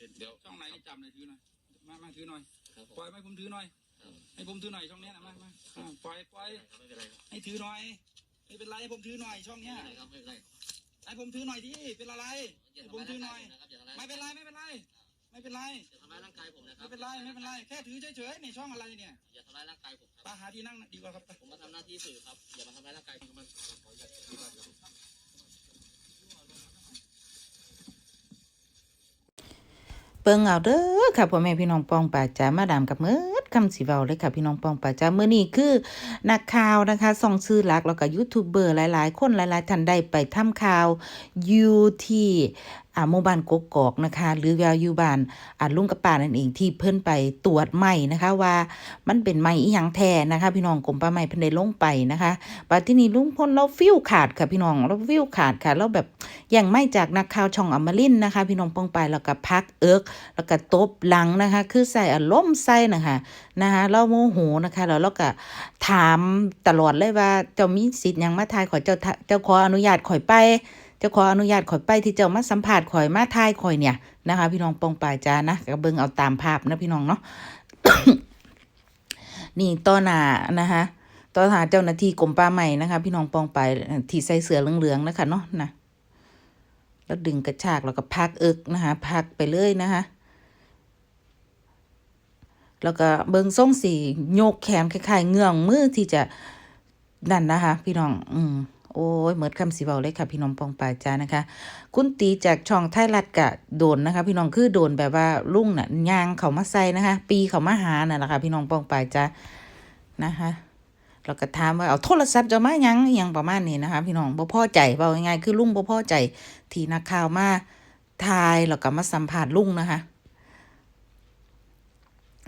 ประเด็นเดี๋ยวช่องไหนนี่จำเลยถือหน่อยมามาถือหน่อยครับผมปล่อยให้ผมถือหน่อยครับให้ผมถือหน่อยช่องเนี้ยนะมามาอ่าปล่อยปล่อยไม่เป็นไรครับให้ถือหน่อยไม่เป็นไรให้ผมถือหน่อยช่องไม่เนี้ยเป็นไรครับไม่เป็นไรให้ผมถือหน่อยดิเป็นอะไรอย่าให้ทำผมร้ายถืร่าองหน่อยกายผมนะครับอย่าทำร้ายไม่เป็นไรไม่เป็นไรไม่เป็นไรอย่าทำร้ายร่างกายผมนะครัไม่บเป็นไรไม่เป็นไรแค่ถือเฉยๆในช่องอะไรเนี่ยอย่าทำร้ายร่างกายผมครับตาหาที่นั่งดีกว่าครับไปผมมาทำหน้าที่สื่อครับอย่ามาทำร้ายร่างกายผมมันขออนุญาตที่บ้านครับ เบิ่งเอาเด้อค่ะพ่อแม่พี่น้องปองป่าจ๋ามาดามกับมืดคำสีเว้าเลยค่ะพี่น้องปองป่าจ๋ามื้อนี้คือนักข่าวนะคะส่องชื่อหลักแล้วก็ยูทูบเบอร์หลาย ๆ คนหลาย ๆท่านได้ไปทำข่าวอยู่ที่ อ่าหมู่บ้านกกอกนะคะ หรือว่าอยู่บ้านอ่าลุงกับป้านั่นเองที่เพิ่นไปตรวจใหม่นะคะว่ามันเป็นไหมอีหยังแท้นะคะ พี่น้องกรมป่าไม้เพิ่นได้ลงไปนะคะบัดที่นี้ลุงพลเราฟิวขาดค่ะพี่น้องเราฟิวขาดค่ะเราแบบอย่างไม่จากนักข่าวช่องอมรินนะคะ พี่น้องปองไปแล้วก็พักเอิกแล้วก็ตบหลังนะคะ คือใส่อารมณ์ใส่นะคะนะคะเราโมโหนะคะแล้วเราก็ถามตลอดเลยว่าเจ้ามีสิทธิ์ยังมาทายขอเจ้าเจ้าขออนุญาตข่อยไป จ้าขออนุญาตข่อยไปที่เจ้ามาสัมผัสข่อยมาทายข่อยเนี่ยนะคะ พี่น้องปองปายจ้านะก็เบิงเอาตามภาพนะพี่น้องเนาะนี่ต้อหน้านะคะต้อหน้าเจ้าหน้าที่กรมป่าไม้นะคะ พี่น้องปองไปายที่ใส่เสื้อเหลืองๆนะคะเนาะนะแล้วดึงกระชากแล้วก็พักเอิกนะคะพักไปเลยนะคะแล้วก็เบิงส่งสีโยกแขนคล้ายๆเงื้องมือที่จะนั่นนะคะ พี่น้อง อืม โอ้ยเหมือนคำสีเบาเลยค่ะพี่น้องปองปายจ้านะคะ คุณตีจากช่องไทยรัฐกะโดนนะคะ พี่น้องคือโดนแบบว่าลุงน่ะยางเขามาใส่นะคะ ปีเขามาหาน่ะแหละค่ะพี่น้องปองปายจ้านะคะแล้วก็ถามว่าเอาโทรศัพท์จะมายังยังประมาณนี้นะคะ พี่น้องบ่พอใจเบาง่ายๆคือลุงบ่พอใจที่นักข่าวมาทายแล้วก็มาสัมภาษณ์ลุงนะคะ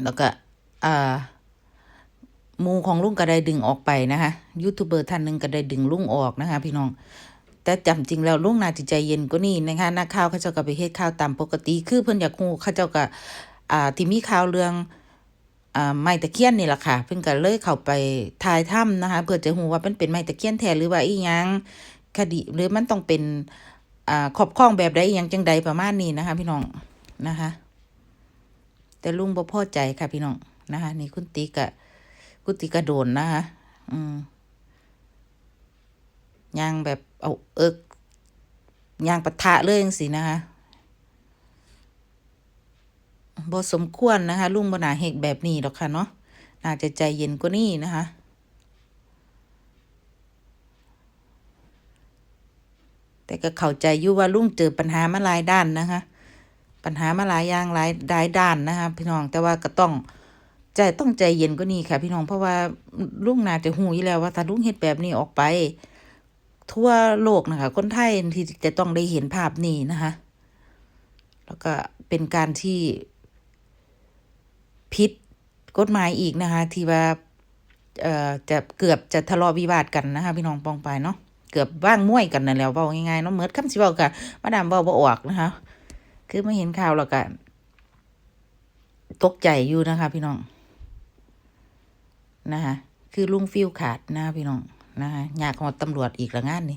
แล้วก็อ่า มูของลุงก็ได้ดึงออกไปนะคะยูทูบเบอร์ท่านหนึ่งก็ได้ดึงลุงออกนะคะพี่น้องแต่จำจริงแล้วลุงนาจะใจเย็นกว่านี้นะคะนักข่าวเขาเจ้าก็ไปเฮ็ดข่าวตามปกติ คือเพิ่นอยากฮู้เขาเจ้าก็อ่าที่มีข่าวเรื่องอ่าไม้ตะเคียนนี่แหละค่ะ เพิ่นก็เลยเข้าไปถ่ายถ้ำนะคะ เพื่อจะฮู้ว่ามันเป็นไม้ตะเคียนแท้หรือว่าอีหยังคดีหรือมันต้องเป็นอ่าครอบครองแบบใดอีหยังจังใดประมาณนี้นะคะ พี่น้องนะคะ แต่ลุงบ่พอใจค่ะพี่น้องนะคะ นี่คุณติ๊กอะ คุณติ๊กก็โดนนะคะอืมยางแบบเอาเอิกยางปะทะเลยจังสินะคะบสมควรนะคะ ลุงบนาเฮกแบบนี้หรอกค่ะเนาะน่าจะใจเย็นกว่านี้นะคะแต่ก็เข้าใจอยู่ว่าลุงเจอปัญหามาหลายด้านนะคะ ปัญหามาหลายอย่างหลายหลายด้านนะคะพี่น้องแต่ว่าก็ต้อง ใจต้องใจเย็นกว่านี้ค่ะ พี่น้องเพราะว่าลุงนาจะหูอยู่แล้วว่าถ้าลุงเฮ็ดแบบนี้ออกไป ทั่วโลกนะคะ คนไทยที่จะต้องได้เห็นภาพนี้นะคะ แล้วก็เป็นการที่ผิดกฎหมายอีกนะคะ ที่ว่าเอ่อจะเกือบจะทะเลาะวิวาทกันนะคะ พี่น้องปองไปเนาะเกือบว่างมวยกันนั่นแล้วเว้าง่ายๆเนาะเมือนคำสิเว้ากับมาดามเว้าบ่ออกนะคะ คือมาเห็นข่าวแล้วก็ตกใจอยู่นะคะ พี่น้อง นะคะคือลุงฟิวขาดนะพี่น้องนะคะอยากหอดตำรวจอีกละงานนี้